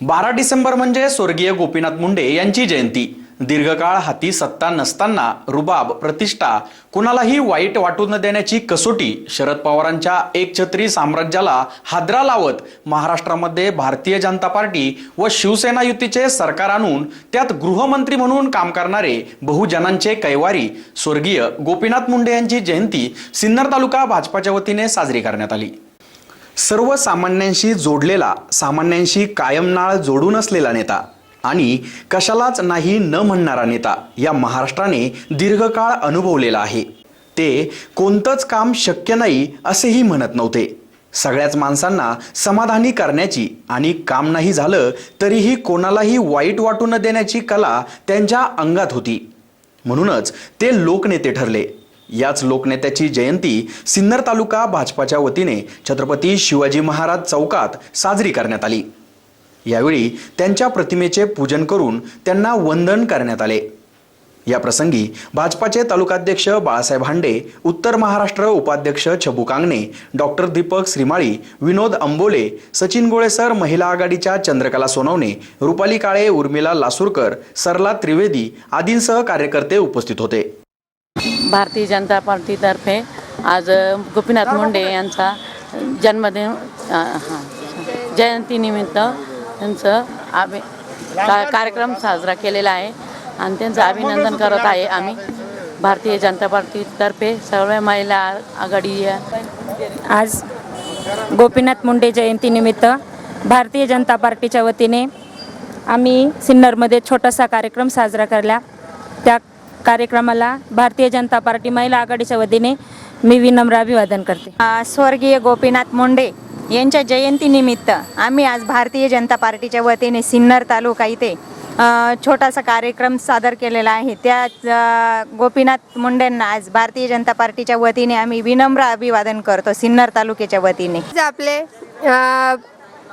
बारा डिसेंबर म्हणजे स्वर्गीय गोपीनाथ मुंडे यांची जयंती. दीर्घकाळ हाती सत्ता नसताना रुबाब प्रतिष्ठा कुणालाही वाईट वाटू न देण्याची कसोटी शरद पवारांच्या एकछत्री साम्राज्याला हादरा लावत महाराष्ट्रामध्ये भारतीय जनता पार्टी व शिवसेना युतीचे सरकार आणून त्यात गृहमंत्री म्हणून काम करणारे बहुजनांचे कैवारी स्वर्गीय गोपीनाथ मुंडे यांची जयंती सिन्नर तालुका भाजपाच्या वतीने साजरी करण्यात आली. सर्वसामान्यांशी जोडलेला सामान्यांशी कायम नाळ जोडून असलेला नेता आणि कशालाच नाही न म्हणणारा नेता या महाराष्ट्राने दीर्घकाळ अनुभवलेला आहे. ते कोणतंच काम शक्य नाही असेही म्हणत नव्हते. सगळ्याच माणसांना समाधानी करण्याची आणि काम नाही झालं तरीही कोणालाही वाईट वाटू न देण्याची कला त्यांच्या अंगात होती. म्हणूनच ते लोकनेते ठरले. याच लोकनेत्याची जयंती सिन्नर तालुका भाजपाच्या वतीने छत्रपती शिवाजी महाराज चौकात साजरी करण्यात आली. यावेळी त्यांच्या प्रतिमेचे पूजन करून त्यांना वंदन करण्यात आले. या प्रसंगी भाजपाचे तालुकाध्यक्ष बाळासाहेब हांडे उत्तर महाराष्ट्र उपाध्यक्ष छबू कांगणे डॉक्टर दीपक श्रीमाळी विनोद अंबोले सचिन गोळेसर महिला आघाडीच्या चंद्रकला सोनवणे रुपाली काळे उर्मिला लासूरकर सरला त्रिवेदी आदींसह कार्यकर्ते उपस्थित होते. भारतीय जनता पार्टीतर्फे आज गोपीनाथ मुंडे यांचा जन्मदिन हां जयंतीनिमित्त त्यांचं आभि का कार्यक्रम साजरा केलेला आहे आणि त्यांचं अभिनंदन करत आहे आम्ही. भारतीय जनता पार्टीतर्फे सर्व महिला आघाडी आज गोपीनाथ मुंडे जयंतीनिमित्त भारतीय जनता पार्टीच्या वतीने आम्ही सिन्नरमध्ये छोटासा कार्यक्रम साजरा केला. त्या कार्यक्रमाला भारतीय जनता पार्टी महिला आघाडीच्या वतीने मी विनम्र अभिवादन करते. आ, स्वर्गीय गोपीनाथ मुंडे यांच्या जयंतीनिमित्त आम्ही आज भारतीय जनता पार्टीच्या वतीने सिन्नर तालुका इथे छोटासा कार्यक्रम सादर केलेला आहे. त्या गोपीनाथ मुंडेंना आज भारतीय जनता पार्टीच्या वतीने आम्ही विनम्र अभिवादन करतो सिन्नर तालुक्याच्या वतीने. आज आपले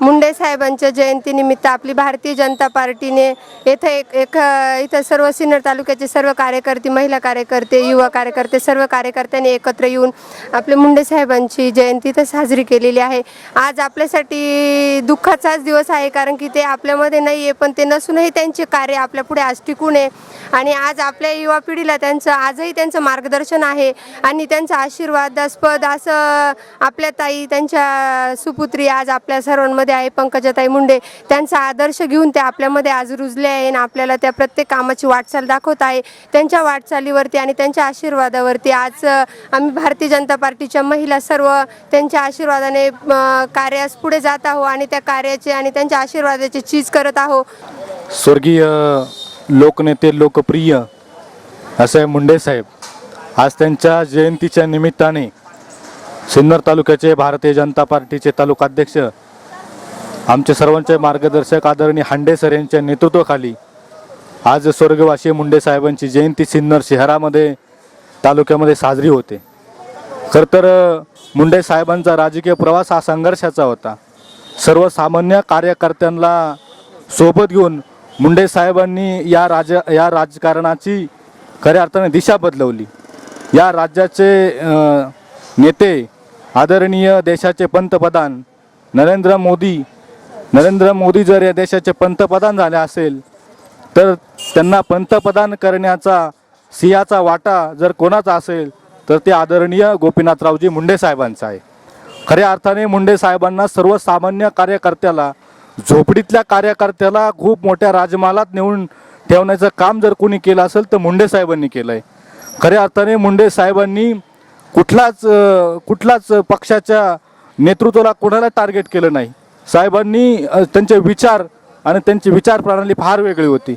मुंडे साहेबांच्या जयंतीनिमित्त आपली भारतीय जनता पार्टीने येथे एक एक इथं सर्व सिन्नर तालुक्याचे सर्व कार्यकर्ते महिला कार्यकर्ते युवा कार्यकर्ते सर्व कार्यकर्त्यांनी एकत्र येऊन आपले मुंडे साहेबांची जयंती इथं साजरी केलेली आहे. आज आपल्यासाठी दुःखाचाच दिवस आहे कारण की ते आपल्यामध्ये नाही आहे पण ते नसूनही त्यांचे कार्य आपल्यापुढे आज टिकून आहे. आणि आज आपल्या युवा पिढीला त्यांचं आजही त्यांचं मार्गदर्शन आहे आणि त्यांचा आशीर्वादास्पद असं आपल्या ताई त्यांच्या सुपुत्री आज आपल्या सर्वांमध्ये आहे पंकजाताई मुंडे. त्यांचा आदर्श घेऊन ते आपल्यामध्ये आज रुजले आहे आणि आपल्याला त्या प्रत्येक कामाची वाटचाल दाखवत आहे. त्यांच्या वाटचालीवरती आणि त्यांच्या आशीर्वादावरती आज आम्ही भारतीय जनता पार्टीच्या महिला सर्व त्यांच्या आशीर्वादाने कार्यास पुढे जात आहो आणि त्या कार्याचे आणि त्यांच्या आशीर्वादाची चीज करत आहो स्वर्गीय लोकनेते लोकप्रिय असे मुंडे साहेब आज त्यांच्या जयंतीच्या निमित्ताने सिन्नर तालुक्याचे भारतीय जनता पार्टीचे तालुकाध्यक्ष आमचे सर्वांचे मार्गदर्शक आदरणीय हांडे सर यांच्या नेतृत्वाखाली आज स्वर्गवासी मुंडे साहेबांची जयंती सिन्नर शहरामध्ये तालुक्यामध्ये साजरी होते. खरं तर मुंडे साहेबांचा राजकीय प्रवास हा संघर्षाचा होता. सर्वसामान्य कार्यकर्त्यांना सोबत घेऊन मुंडे साहेबांनी या राज या राजकारणाची खऱ्या अर्थाने दिशा बदलवली. या राज्याचे नेते आदरणीय देशाचे पंतप्रधान नरेंद्र मोदी नरेंद्र मोदी जर या देशाचे पंतप्रधान झाले असेल तर त्यांना पंतप्रधान करण्याचा सिंहाचा वाटा जर कोणाचा असेल तर ते आदरणीय गोपीनाथरावजी मुंडे साहेबांचा आहे. खऱ्या अर्थाने मुंडे साहेबांना सर्वसामान्य कार्यकर्त्याला झोपडीतल्या कार्यकर्त्याला खूप मोठ्या राजमालात नेऊन ठेवण्याचं काम जर कोणी केलं असेल तर मुंडे साहेबांनी केलं आहे खऱ्या अर्थाने मुंडे साहेबांनी कुठलाच कुठलाच पक्षाच्या नेतृत्वाला कोणाला टार्गेट केलं नाही. साहेबांनी त्यांचे विचार आणि त्यांची विचार प्रणाली फार वेगळी होती.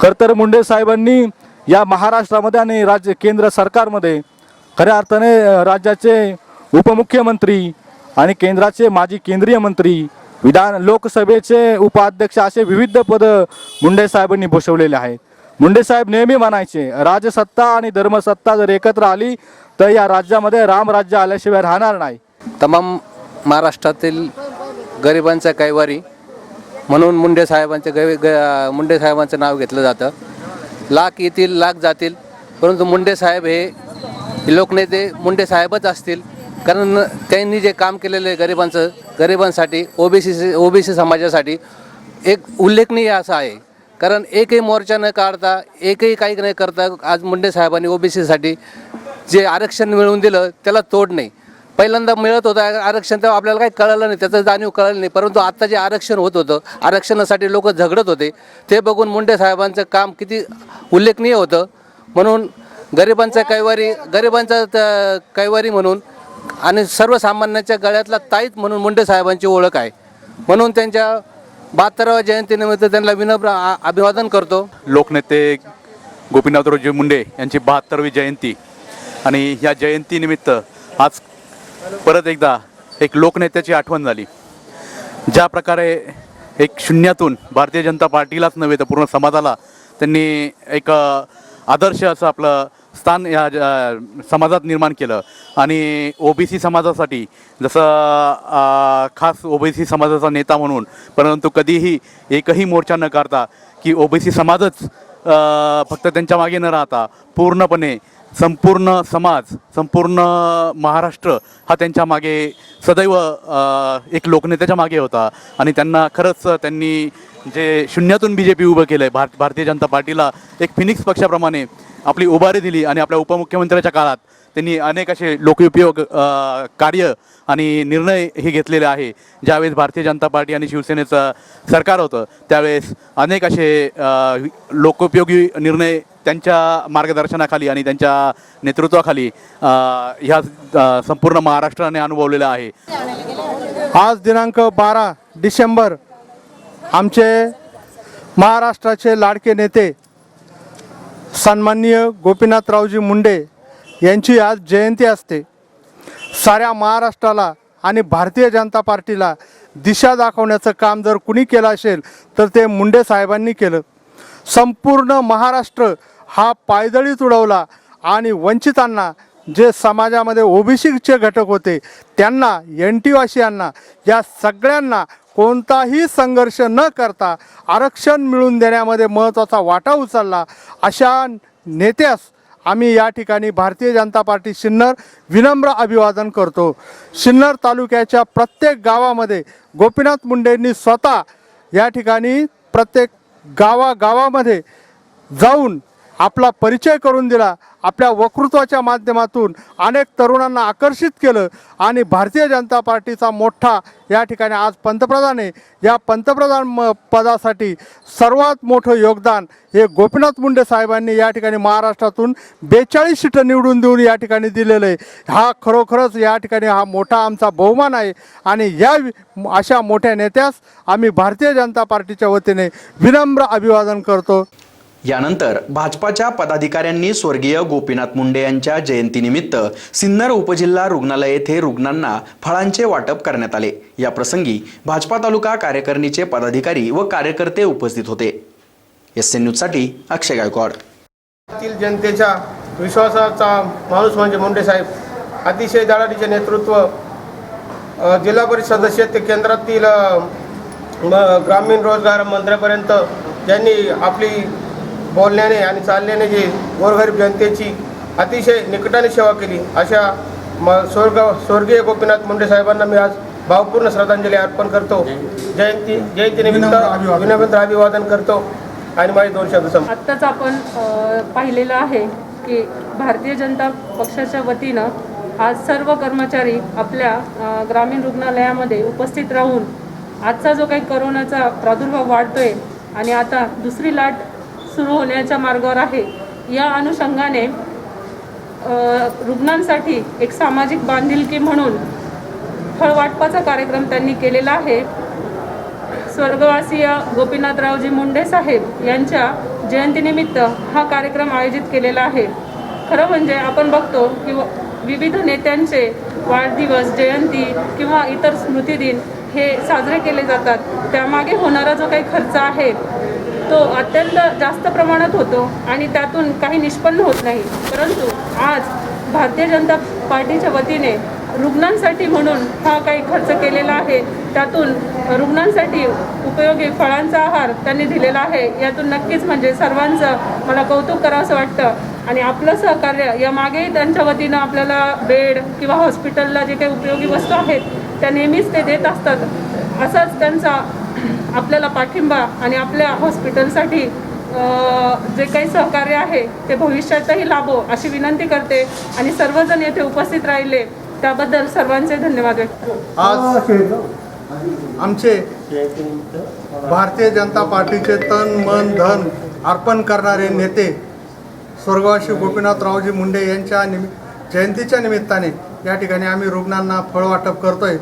खरं तर मुंडे साहेबांनी या महाराष्ट्रामध्ये आणि राज्य केंद्र सरकारमध्ये खऱ्या अर्थाने राज्याचे उपमुख्यमंत्री आणि केंद्राचे माजी केंद्रीय मंत्री विधान लोकसभेचे उपाध्यक्ष असे विविध पदं मुंडे साहेबांनी भूषवलेले आहेत. मुंडे साहेब नेहमी म्हणायचे राजसत्ता आणि धर्मसत्ता जर एकत्र आली तर या राज्यामध्ये रामराज्य आल्याशिवाय राहणार नाही. तमाम महाराष्ट्रातील गरिबांचा कैवारी. म्हणून मुंडे साहेबांचे गै ग मुंडे साहेबांचं नाव घेतलं जातं. लाख येतील लाख जातील. परंतु मुंडे साहेब हे लोकनेते मुंडे साहेबच असतील. कारण त्यांनी जे काम केलेलं आहे गरिबांचं गरिबांसाठी ओबीसी ओबीसी समाजासाठी एक उल्लेखनीय असं आहे. कारण एकही मोर्चा न काढता एकही काही नाही करता आज मुंडे साहेबांनी ओबीसीसाठी जे आरक्षण मिळवून दिलं त्याला तोड नाही. पहिल्यांदा मिळत होतं आरक्षण तेव्हा आपल्याला काही कळलं नाही त्याचं जाणीव कळलं नाही. परंतु आता जे आरक्षण होत होतं आरक्षणासाठी लोक झगडत होते. ते बघून मुंडे साहेबांचं काम किती उल्लेखनीय होतं. म्हणून गरिबांचा कैवारी गरिबांचा त- कैवारी म्हणून आणि सर्वसामान्यांच्या गळ्यातला ताईत म्हणून मुंडे साहेबांची ओळख आहे. म्हणून त्यांच्या बहात्तराव्या जयंतीनिमित्त त्यांना विनम्र आ- अभिवादन करतो. लोकनेते गोपीनाथरावजी मुंडे यांची बहात्तरवी जयंती. आणि ह्या जयंतीनिमित्त आज परत एकदा एक लोकनेत्याची आठवण झाली. ज्या प्रकारे एक शून्यातून भारतीय जनता पार्टीलाच नव्हे तर पूर्ण समाजाला त्यांनी एक आदर्श असं आपलं स्थान या समाजात निर्माण केलं. आणि ओबीसी समाजासाठी जसं अ, खास ओबीसी समाजाचा नेता म्हणून परंतु कधीही एकही मोर्चा न काढता की ओबीसी समाजच फक्त त्यांच्या मागे न राहता पूर्णपणे संपूर्ण समाज संपूर्ण महाराष्ट्र हा त्यांच्या मागे सदैव एक लोकनेत्याच्या मागे होता. आणि त्यांना खरंच त्यांनी जे शून्यातून बी जे पी उभं केलं आहे भार भारतीय जनता पार्टीला एक फिनिक्स पक्षाप्रमाणे आपली उभारी दिली आणि आपल्या उपमुख्यमंत्र्याच्या काळात त्यांनी अनेक असे लोकउपयोग कार्य आणि निर्णय हे घेतलेले आहे. ज्यावेळेस भारतीय जनता पार्टी आणि शिवसेनेचं सरकार होतं त्यावेळेस अनेक असे लोकोपयोगी निर्णय त्यांच्या मार्गदर्शनाखाली आणि त्यांच्या नेतृत्वाखाली ह्या संपूर्ण महाराष्ट्राने अनुभवलेला आहे. आज दिनांक बारा डिसेंबर आमचे महाराष्ट्राचे लाडके नेते सन्माननीय गोपीनाथरावजी मुंडे यांची आज जयंती असते. साऱ्या महाराष्ट्राला आणि भारतीय जनता पार्टीला दिशा दाखवण्याचं काम जर कुणी केलं असेल तर ते मुंडे साहेबांनी केलं. संपूर्ण महाराष्ट्र हा पायदळीच उडवला आणि वंचितांना जे समाजामध्ये ओबीसीचे घटक होते त्यांना एन टी वासियांना या सगळ्यांना कोणताही संघर्ष न करता आरक्षण मिळवून देण्यामध्ये महत्त्वाचा वाटा उचलला अशा नेत्यास आम्ही या ठिकाणी भारतीय जनता पार्टी सिन्नर विनम्र अभिवादन करतो. सिन्नर तालुक्याच्या प्रत्येक गावामध्ये गोपीनाथ मुंडेंनी स्वतः या ठिकाणी प्रत्येक गावागावामध्ये जाऊन आपला परिचय करून दिला. आपल्या वक्तृत्वाच्या माध्यमातून अनेक तरुणांना आकर्षित केलं आणि भारतीय जनता पार्टीचा मोठा या ठिकाणी आज पंतप्रधान आहे. या पंतप्रधान म पदासाठी सर्वात मोठं योगदान हे गोपीनाथ मुंडे साहेबांनी या ठिकाणी महाराष्ट्रातून बेचाळीस सीटं निवडून देऊन या ठिकाणी दिलेलं आहे. हा खरोखरच या ठिकाणी हा मोठा आमचा बहुमान आहे आणि या अशा मोठ्या नेत्यास आम्ही भारतीय जनता पार्टीच्या वतीने विनम्र अभिवादन करतो. यानंतर भाजपाच्या पदाधिकाऱ्यांनी स्वर्गीय गोपीनाथ मुंडे यांच्या जयंतीनिमित्त सिन्नर उपजिल्हा रुग्णालय येथे रुग्णांना फळांचे वाटप करण्यात आले. या प्रसंगी भाजपा तालुका कार्यकारिणीचे पदाधिकारी व कार्यकर्ते उपस्थित होते. एस एन न्यूजसाठी अक्षय गायकवाड. जनतेच्या विश्वासाचा माणूस म्हणजे मुंडे साहेब. अतिशय दळाडीचे नेतृत्व जिल्हा परिषद सदस्य ते केंद्रातील ग्रामीण रोजगार मंत्र्यापर्यंत ज्यांनी आपली बोलण्याने आणि चालण्याने जे गोरगरीब जनतेची अतिशय निकटाने सेवा केली. अशा म स्वर्ग स्वर्गीय गोपीनाथ मुंडे साहेबांना मी आज भावपूर्ण श्रद्धांजली अर्पण करतो. जयंती जयंतीनिमित्त विनम्र अभिवादन. करतो. आणि माझे दोन शब्द संप आत्ताच आपण पाहिलेलं आहे की भारतीय जनता पक्षाच्या वतीनं आज सर्व कर्मचारी आपल्या ग्रामीण रुग्णालयामध्ये उपस्थित राहून आजचा जो काही करोनाचा प्रादुर्भाव वाढतोय आणि आता दुसरी लाट सुरू होण्याच्या मार्गावर आहे. या अनुषंगाने रुग्णांसाठी एक सामाजिक बांधिलकी म्हणून फळवाटपाचा कार्यक्रम त्यांनी केलेला आहे. स्वर्गवासीय गोपीनाथरावजी मुंडे साहेब यांच्या जयंतीनिमित्त हा कार्यक्रम आयोजित केलेला आहे. खरं म्हणजे आपण बघतो की व- विविध नेत्यांचे वाढदिवस जयंती किंवा इतर स्मृतिदिन हे साजरे केले जातात. त्यामागे होणारा जो काही खर्च आहे तो अत्यंत जास्त प्रमाणात होतो आणि त्यातून काही निष्पन्न होत नाही. परंतु आज भारतीय जनता पार्टीच्या वतीने रुग्णांसाठी म्हणून हा काही खर्च केलेला आहे. त्यातून रुग्णांसाठी उपयोगी फळांचा आहार त्यांनी दिलेला आहे. यातून नक्कीच म्हणजे सर्वांचं मला कौतुक करावंसं वाटतं. आणि आपलं सहकार्य या मागेही त्यांच्या वतीनं आपल्याला बेड किंवा हॉस्पिटलला जे काही उपयोगी वस्तू आहेत त्या नेहमीच ते देत असतात. असाच त्यांचा आपल्याला पाठिंबा आणि आपल्या हॉस्पिटलसाठी अ, जे काही सहकार्य आहे ते भविष्यातही लाभो अशी विनंती करते आणि सर्वजण येथे उपस्थित राहिले. त्याबद्दल सर्वांचे धन्यवाद व्यक्त करते. आज आमचे भारतीय जनता पार्टीचे तन मन धन अर्पण करणारे नेते स्वर्गवासी गोपीनाथरावजी मुंडे यांच्या निमि जयंतीच्या निमित्ताने या ठिकाणी आम्ही रुग्णांना फळ वाटप करतोय.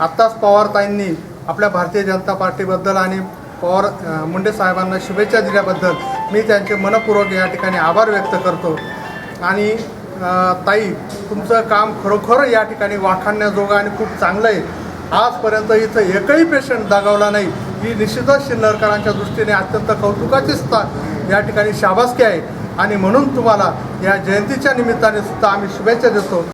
आत्ताच पवारताईंनी आपल्या भारतीय जनता पार्टीबद्दल आणि पवार मुंडे साहेबांना शुभेच्छा दिल्याबद्दल मी त्यांचे मनपूर्वक या ठिकाणी आभार व्यक्त करतो. आणि ताई तुमचं काम खरोखर या ठिकाणी वाखाणण्याजोगं आणि खूप चांगलं आहे. आजपर्यंत इथं एकही पेशंट दगावला नाही. ही निश्चितच शिन्नरकरांच्या दृष्टीने अत्यंत कौतुकाची सुद्धा या ठिकाणी शाबासकी आहे. आणि म्हणून तुम्हाला या जयंतीच्या निमित्ताने सुद्धा आम्ही शुभेच्छा देतो.